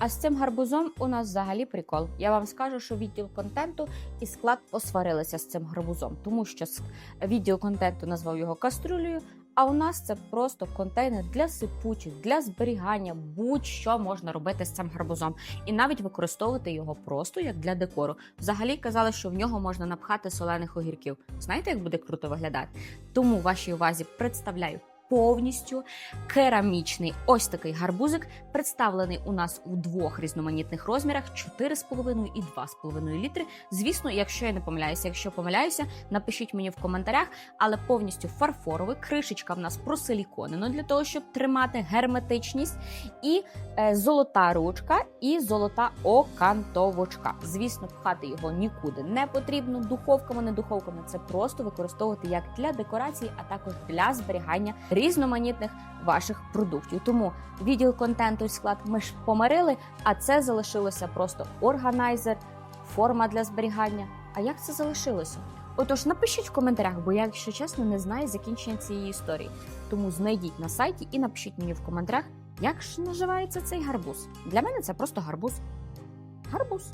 А з цим гарбузом у нас взагалі прикол. Я вам скажу, що відділ контенту і склад посварилися з цим гарбузом, тому що відділ контенту назвав його кастрюлею. А у нас це просто контейнер для сипучих, для зберігання, будь-що можна робити з цим гарбузом, і навіть використовувати його просто як для декору. Взагалі казали, що в нього можна напхати солених огірків. Знаєте, як буде круто виглядати? Тому вашій увазі представляю повністю керамічний ось такий гарбузик, представлений у нас у двох різноманітних розмірах: 4,5 і 2,5 літри. Звісно, якщо я не помиляюся, якщо помиляюся, напишіть мені в коментарях, але повністю фарфоровий. Кришечка в нас просиліконена для того, щоб тримати герметичність, і е, золота ручка, і золота окантовочка. Звісно, пхати його нікуди не потрібно. Духовками, не духовками. Це просто використовувати як для декорації, а також для зберігання різноманітних ваших продуктів. Тому відділ контенту і склад ми ж помирили, а це залишилося просто органайзер, форма для зберігання. А як це залишилося? Отож, напишіть в коментарях, бо я, якщо чесно, не знаю закінчення цієї історії. Тому знайдіть на сайті і напишіть мені в коментарях, як ж називається цей гарбуз. Для мене це просто гарбуз. Гарбуз.